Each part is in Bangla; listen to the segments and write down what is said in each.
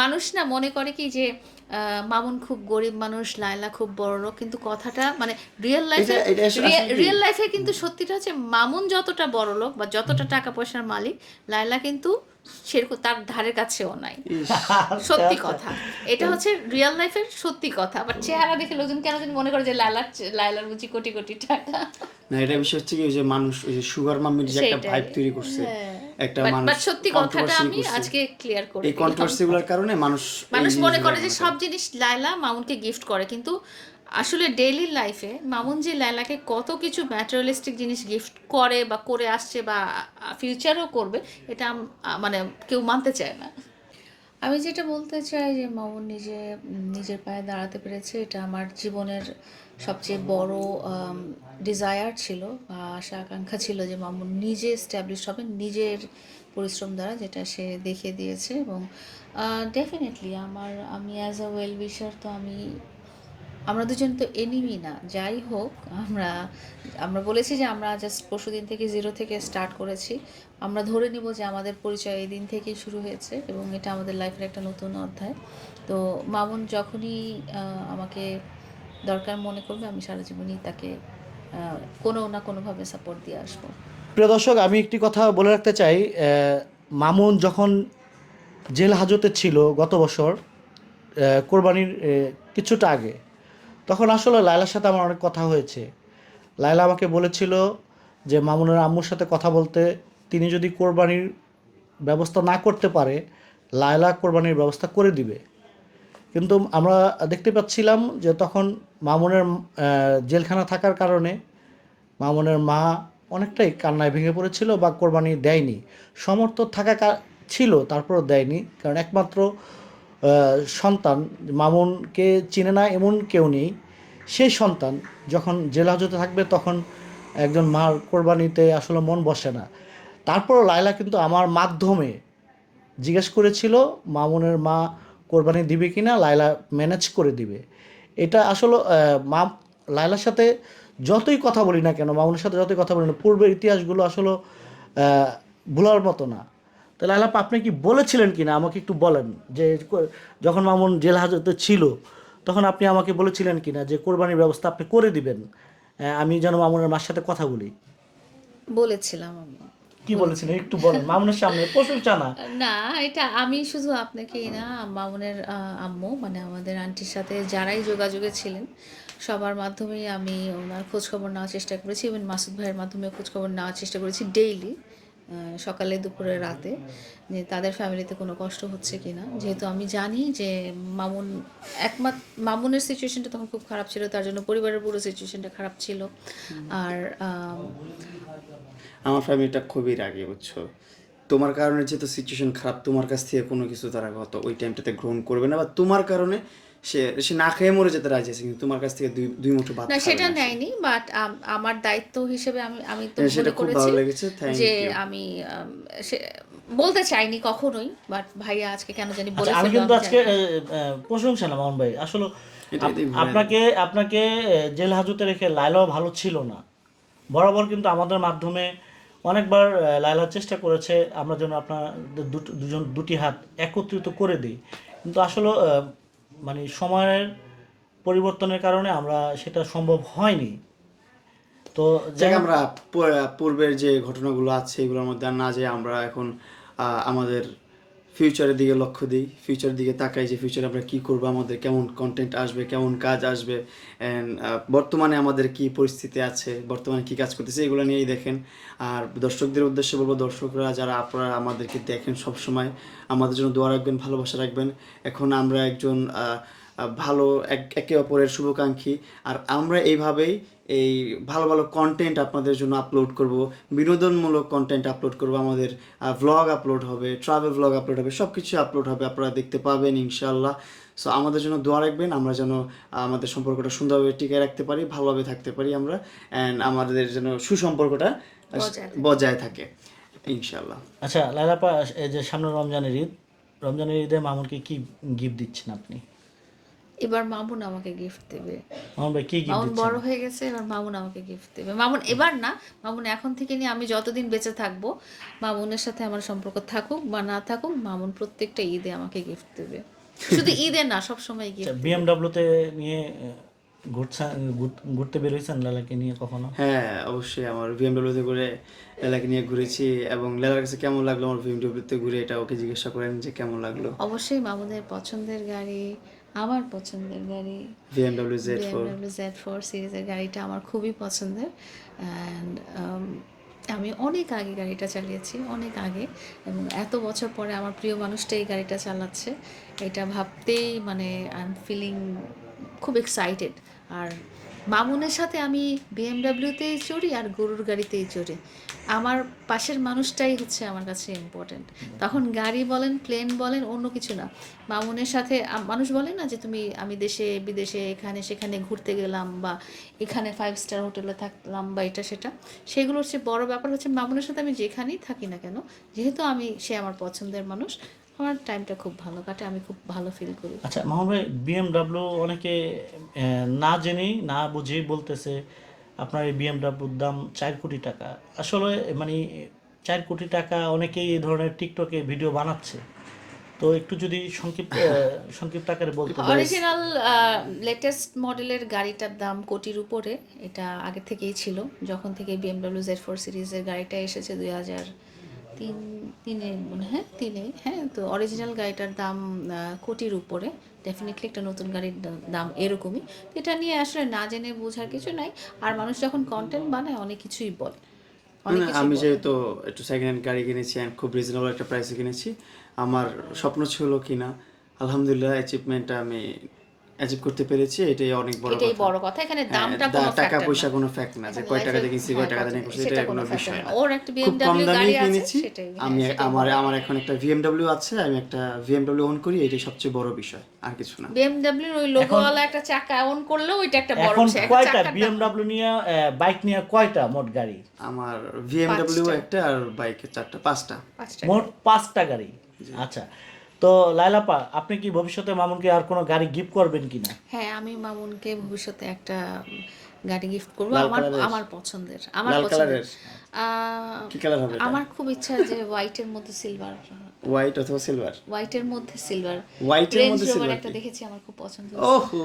মানুষ না মনে করে কি যে মামুন খুব গরিব মানুষ লায়লা খুব বড় কিন্তু কথাটা মানে রিয়েল লাইফে? রিয়েল লাইফে কিন্তু সত্যিটা হচ্ছে মামুন যতটা বড় লোক বা যতটা টাকা পয়সার মালিক লায়লা কিন্তু সেরকম তার ধারের কাছেও নাই। সত্যি কথা। এটা হচ্ছে রিয়েল লাইফের সত্যি কথা। বাট চেহারা দেখে লোকজন কেন জানি মনে করে যে লায়লার লায়লার বুঝি কোটি কোটি টাকা। না এটা বিষয় হচ্ছে কি ওই যে মানুষ ওই যে সুগার মাম্মির যে একটা ভাইব তৈরি করছে। হ্যাঁ। একটা মানুষ বাট সত্যি কথাটা আমি আজকে ক্লিয়ার করে এই দিলাম। কন্ট্রোভার্সি গুলোর কারণে মানুষ মানুষ মনে করে যে সব জিনিস লায়লা মামুনকে গিফট করে কিন্তু আসলে ডেইলি লাইফে মামুন যে লায়লাকে কত কিছু ম্যাটেরিয়ালিস্টিক জিনিস গিফট করে বা করে আসছে বা ফিউচারও করবে এটা মানে কেউ মানতে চায় না আমি যেটা বলতে চাই যে মামুন নিজে নিজের পায়ে দাঁড়াতে পেরেছে এটা আমার জীবনের সবচেয়ে বড় ডিজায়ার ছিল বা আশা আকাঙ্ক্ষা ছিল যে মামুন নিজে এস্টাবলিশ হবে নিজের পরিশ্রম দ্বারা যেটা সে দেখিয়ে দিয়েছে এবং ডেফিনেটলি আমার, আমি অ্যাজ আ ওয়েল উইশার তো আমি, আমরা দুজন তো এনিমি না। যাই হোক, আমরা আমরা বলেছি যে আমরা জাস্ট পরশু দিন থেকে জিরো থেকে স্টার্ট করেছি। আমরা ধরে নিব যে আমাদের পরিচয় এই দিন থেকেই শুরু হয়েছে এবং এটা আমাদের লাইফের একটা নতুন অধ্যায়। তো মামুন যখনই আমাকে দরকার মনে করবে, আমি সারা জীবনই তাকে কোনো না কোনোভাবে সাপোর্ট দিয়ে আসব। প্রিয় দর্শক, আমি একটি কথা বলে রাখতে চাই মামুন যখন জেল হাজতে ছিল গত বছর কোরবানির কিছুটা আগে, তখন আসলে লায়লার সাথে আমার অনেক কথা হয়েছে। লায়লা আমাকে বলেছিল যে মামুনের আম্মুর সাথে কথা বলতে তিনি যদি কোরবানির ব্যবস্থা না করতে পারে, লায়লা কোরবানির ব্যবস্থা করে দিবে। কিন্তু আমরা দেখতে পাচ্ছিলাম যে তখন মামুনের জেলখানা থাকার কারণে মামুনের মা অনেকটাই কান্নায় ভেঙে পড়েছিল বা কোরবানি দেয়নি। সমর্থ থাকা ছিল, তারপরও দেয়নি। কারণ একমাত্র সন্তান, মামুনকে চিনে না এমন কেউ নেই। সেই সন্তান যখন জেল হাজতে থাকবে তখন একজন মার কোরবানিতে আসলে মন বসে না। তারপরও লায়লা কিন্তু আমার মাধ্যমে জিজ্ঞেস করেছিল, মামুনের মা কোরবানি দিবে কি না লায়লা ম্যানেজ করে দিবে। এটা আসলে মা লায়লার সাথে যতই কথা বলি না কেন মামুনের সাথে যতই কথা বলি না পূর্বের ইতিহাসগুলো আসলে ভোলার মতো না। তো লায়লা আপা, আপনি কি বলেছিলেন কি না আমাকে একটু বলেন। যে যখন মামুন জেল হাজতে ছিল তখন আপনি আমাকে বলেছিলেন কি না যে কোরবানির ব্যবস্থা আপনি করে দিবেন? আমি যেন মামুনের মার সাথে কথা বলি। বলেছিলাম কি বলেছিলেন একটু বলেন। মামুনের সামনে প্রশংসা না না, এটা আমি শুধু আপনাকেই না, মামুনের আম্মু মানে আমাদের আন্টির সাথে যারাই যোগাযোগে ছিলেন, সবার মাধ্যমেই আমি ওনার খোঁজখবর নেওয়ার চেষ্টা করেছি। ইভেন মাসুদ ভাইয়ের মাধ্যমে খোঁজখবর নেওয়ার চেষ্টা করেছি ডেইলি সকালে দুপুরে রাতে, যে তাদের ফ্যামিলিতে কোনো কষ্ট হচ্ছে কি না যেহেতু আমি জানি যে মামুন একমাত্র মামুনের সিচুয়েশনটা তখন খুব খারাপ ছিল, তার জন্য পরিবারের পুরো সিচুয়েশনটা খারাপ ছিল। আর আমার ফ্যামিলিটা খুবই রাগে, বুঝছ? তোমার কারণে যেহেতু সিচুয়েশন খারাপ, তোমার কাছ থেকে কোনো কিছু তারা গত ওই টাইমটাতে গ্রহণ করবে না, বা তোমার কারণে সে সে না খেয়ে মরে যেতে রাজি আছে কিন্তু তোমার কাছ থেকে দুই দুই মুঠো ভাত না সেটা নেয়নি বাট আমার দায়িত্ব হিসেবে আমি আমি তো হ্যাঁ, সেটা খুব ভালো লেগেছে, যে আমি বলতে চাইনি কখনোই বাট ভাইয়া আজকে কেন জানি বলে আচ্ছা, আমি কিন্তু আজকে প্রশংসা না মামুন ভাই। আসলে আপনাকে আপনাকে জেল হাজতে রেখে লাইলাও ভালো ছিল না। বরাবর কিন্তু আমাদের মাধ্যমে অনেকবার লাইলা চেষ্টা করেছে আমরা যেন আপনার দুজন দুটি হাত একত্রিত করে দিই। কিন্তু আসলে মানে সময়ের পরিবর্তনের কারণে আমরা সেটা সম্ভব হয়নি। তো যাই আমরা পূর্বের যে ঘটনাগুলো আছে এগুলোর মধ্যে আর না যে আমরা এখন আমাদের ফিউচারের দিকে লক্ষ্য দিই ফিউচারের দিকে তাকাই যে ফিউচারে আমরা কী করব, আমাদের কেমন কন্টেন্ট আসবে, কেমন কাজ আসবে অ্যান্ড বর্তমানে আমাদের কি পরিস্থিতি আছে, বর্তমানে কি কাজ করতেছে, এগুলো নিয়েই দেখেন। আর দর্শকদের উদ্দেশ্যে বলব, দর্শকরা যারা, আপনারা আমাদেরকে দেখেন সবসময়, আমাদের জন্য দোয়া রাখবেন, ভালোবাসা রাখবেন। এখন আমরা একজন ভালো এক- একে অপরের শুভাকাঙ্ক্ষী। আর আমরা এইভাবেই এই ভালো ভালো কন্টেন্ট আপনাদের জন্য আপলোড করব। বিনোদনমূলক কন্টেন্ট আপলোড করব। আমাদের ভ্লগ আপলোড হবে ট্রাভেল ভ্লগ আপলোড হবে সব কিছু আপলোড হবে। আপনারা দেখতে পাবেন ইনশাল্লাহ সো আমাদের জন্য দোয়া রাখবেন। আমরা যেন আমাদের সম্পর্কটা সুন্দরভাবে টিকে রাখতে পারি ভালোভাবে থাকতে পারি আমরা। অ্যান্ড আমাদের যেন সুসম্পর্কটা বজায় থাকে। ইনশাল্লাহ আচ্ছা লাইলাপা এই যে সামনে রমজানের ঈদ রমজানের ঈদে মামুনকে কি গিফট দিচ্ছেন আপনি? এবার মামুন আমাকে গিফট দেবে। মামুন ভাই কি গিফট মামুন বড় হয়ে গেছে এবার মামুন আমাকে গিফট দেবে। মামুন এবার না মামুন এখন থেকে নিয়ে আমি যতদিন বেঁচে থাকব মামুনের সাথে আমার সম্পর্ক থাকুক বা না থাকুক মামুন প্রত্যেকটা ঈদে আমাকে গিফট দেবে। শুধু ঈদে না সব সময় গিফট বিএমডাব্লিউতে নিয়ে আহ, ঘুরছেন ঘুরতে বের হয়েছেন লালাকে নিয়ে কখনো? হ্যাঁ অবশ্যই আমার বিএমডব্লিউতে ঘুরে লেলাকে নিয়ে ঘুরেছি এবং লেলার কাছে কেমন লাগল আমার বিএমডব্লিউতে ঘুরে এটা ওকে জিজ্ঞাসা করেন যে কেমন লাগল। অবশ্যই মামুনের পছন্দের গাড়ি আমার পছন্দের গাড়ি BMW Z BMW BMW Z4 সিরিজের গাড়িটা আমার খুবই পছন্দের। অ্যান্ড আমি অনেক আগে গাড়িটা চালিয়েছি অনেক আগে। এবং এত বছর পরে আমার প্রিয় মানুষটা এই গাড়িটা চালাচ্ছে। এটা ভাবতেই মানে আই এম ফিলিং খুব এক্সাইটেড আর মামুনের সাথে আমি বিএমডাব্লিউতেই চড়ি আর গরুর গাড়িতেই চড়ি। আমার পাশের মানুষটাই হচ্ছে আমার কাছে ইম্পর্ট্যান্ট তখন গাড়ি বলেন প্লেন বলেন, অন্য কিছু না। মামুনের সাথে মানুষ বলে না যে, তুমি, আমি দেশে, বিদেশে, এখানে, সেখানে ঘুরতে গেলাম বা এখানে ফাইভ স্টার হোটেলে থাকলাম বা এটা, সেটা। সেগুলোর চেয়ে বড় ব্যাপার হচ্ছে, মামুনের সাথে আমি যেখানেই থাকি না কেন, যেহেতু আমি, সে আমার পছন্দের মানুষ আমার টাইমটা খুব ভালো কাটে আমি খুব ভালো ফিল করি। আচ্ছা মাহমুদ ভাই বিএমডাব্লিউ অনেকে না জেনেই না বুঝেই বলতেছে আপনার এই বিএমডাব্লিউর দাম চার কোটি টাকা। আসলে মানে চার কোটি টাকা অনেকেই এই ধরনের টিকটকে ভিডিও বানাচ্ছে। তো একটু যদি সংক্ষিপ্ত সংক্ষিপ্ত আকারে বলতে অরিজিনাল লেটেস্ট মডেলের গাড়িটার দাম কোটির উপরে এটা আগে থেকেই ছিল। যখন থেকে বিএমডব্লিউ জেড ফোর সিরিজের গাড়িটা এসেছে দুই হাজার তিন তিনে মনে হয় তিনে হ্যাঁ তো অরিজিনাল গাড়িটার দাম কোটির উপরে। ডেফিনেটলি একটা নতুন গাড়ির দাম এরকমই। এটা নিয়ে আসলে না জেনে বোঝার কিছু নাই। আর মানুষ যখন কন্টেন্ট বানায় অনেক কিছুই বলে। অনেক আমি যেহেতু একটু সেকেন্ড হ্যান্ড গাড়ি কিনেছি and খুব রিজনেবল একটা প্রাইসে কিনেছি আমার স্বপ্ন ছিল কিনা আলহামদুলিল্লাহ অ্যাচিভমেন্টটা আমি অ্যাচিভ করতে পেরেছি এটাই অনেক বড় এটাই বড় কথা এখানে হ্যাঁ, দামটা কোনো টাকা পয়সা কোনো ফ্যাক্ট না যে কয় টাকা দিয়ে কিনছি কয় হ্যাঁ, টাকা দিয়ে কিনছি এটা কোনো বিষয় না। ওর একটা BMW গাড়ি আছে, সেটাই, আমি আমার আমার এখন একটা ভিএমডব্লিউ আছে আমি একটা ভিএমডব্লিউ ওন করি এটাই সবচেয়ে বড় বিষয় আর কিছু না। বিএমডব্লিউর ওই লোগোওয়ালা একটা চাকা অন করলেও ওইটা একটা বড় বিষয় একটা কয়টা বিএমডাব্লিউ নিয়ে বাইক নিয়ে কয়টা মোট গাড়ি? আমার পাঁচটা। একটা আর বাইকের চারটা পাঁচটা। পাঁচটা মোট পাঁচটা গাড়ি। আচ্ছা তো লাইলাপা আপনি কি ভবিষ্যতে মামুনকে আর কোনো গাড়ি গিফট করবেন কিনা? হ্যাঁ আমি মামুনকে ভবিষ্যতে একটা গাড়ি গিফট করব। আমার? আমার পছন্দের আমার লাল পছন্দের। কি কালার হবে আমার খুব ইচ্ছা যে হোয়াইটের মধ্যে সিলভার হোয়াইট অথবা সিলভার হোয়াইটের মধ্যে সিলভার হোয়াইটের মধ্যে সিলভার একটা দেখেছি আমার খুব পছন্দ ওহো!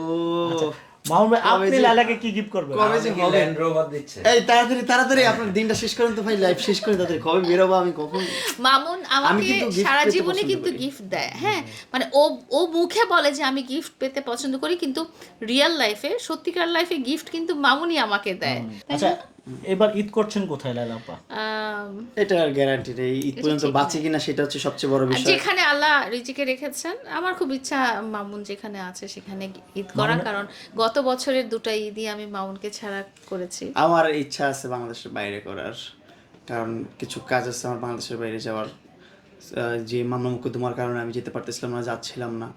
মামুন ভাই আপনি লালাকে কি গিফট করবেন? কবে যে হবে? ল্যান্ড রোভার দিচ্ছে? এই তাড়াতাড়ি তাড়াতাড়ি আপনার দিনটা শেষ করেন তো ভাই লাইভ শেষ করেন তাড়াতাড়ি। কবে বেরোবো আমি কখন? মামুন আমাকে সারা জীবনে কিন্তু গিফট দেয় হ্যাঁ? মানে ও ও মুখে বলে যে আমি গিফট পেতে পছন্দ করি কিন্তু রিয়েল লাইফে সত্যিকার লাইফে গিফট কিন্তু মামুনই আমাকে দেয়। আচ্ছা? এবার ঈদ করছেন কোথায় লাইলা আপা এটা আর গ্যারান্টি নেই ঈদ পর্যন্ত বাঁচে কিনা সেটা হচ্ছে সবচেয়ে বড় বিষয়। যেখানে আল্লাহ রিজিকে রেখেছেন আমার খুব ইচ্ছা মামুন যেখানে আছে সেখানে ঈদ করা কারণ গত বছরের দুটো ঈদই আমি মামুনকে ছাড়া করেছি। আমার ইচ্ছা আছে বাংলাদেশের বাইরে করার কারণ কিছু কাজ আছে আমার বাংলাদেশের বাইরে যাওয়ার। যে মামলা মুকদ্দমার কারণে আমি যেতে পারতেছিলাম না যাচ্ছিলাম না।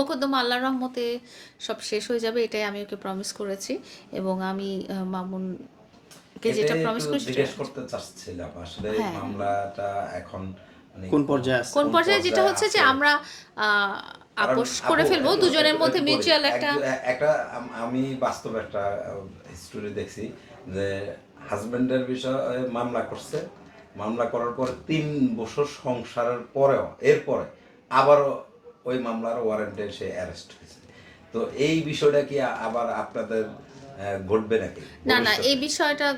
মোকদ্দমা আল্লাহর রহমতে সব শেষ হয়ে যাবে এটাই আমি ওকে প্রমিস করেছি। এবং আমি আহ, মামুনকে যেটা প্রমিস করেছি জিজ্ঞেস করতে চাচ্ছিলাম আসলে হ্যাঁ। মামলাটা এখন মানে কোন পর্যায়ে আছে? কোন পর্যায়ে? যেটা হচ্ছে যে আমরা আপোষ করে ফেলব দুজনের মধ্যে মিউচুয়াল একটা একটা আমি বাস্তব একটা স্টোরি দেখছি যে হাজবেন্ডের বিষয়ে মামলা করছে মামলা করার পরে তিন বছর সংসারের পরেও এরপরে আবারও ওই মামলার ওয়ারেন্টে সে অ্যারেস্ট হয়েছে। তো এই বিষয়টা কি আবার আপনাদের ঘটবে নাকি না না এই বিষয়টা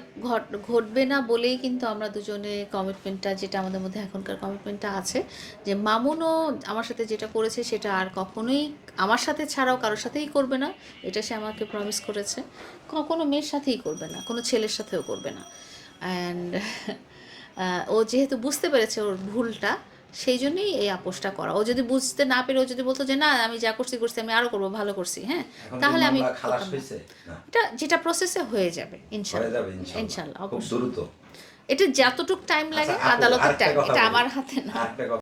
ঘটবে না বলেই কিন্তু আমরা দুজনে কমিটমেন্টটা যেটা আমাদের মধ্যে এখনকার কমিটমেন্টটা আছে যে মামুনও আমার সাথে যেটা করেছে সেটা আর কখনোই আমার সাথে ছাড়াও কারোর সাথেই করবে না এটা সে আমাকে প্রমিস করেছে। কখনো মেয়ের সাথেই করবে না কোনো ছেলের সাথেও করবে না। অ্যান্ড ও যেহেতু বুঝতে পেরেছে ওর ভুলটা সেই জন্যই এই আপোষটা করা। ও যদি বুঝতে না পেরে ও যদি বলতো যে না আমি যা করছি করছি আমি আরও করব ভালো করছি হ্যাঁ? তাহলে আমি এটা যেটা প্রসেসে হয়ে যাবে ইনশাল্লাহ। ইনশাআল্লাহ ইনশাল্লাহ। খুব অবশ্যই। দ্রুত। এটা যতটুকু টাইম লাগে আচ্ছা, আদালতের টাইম এটা আমার হাতে না।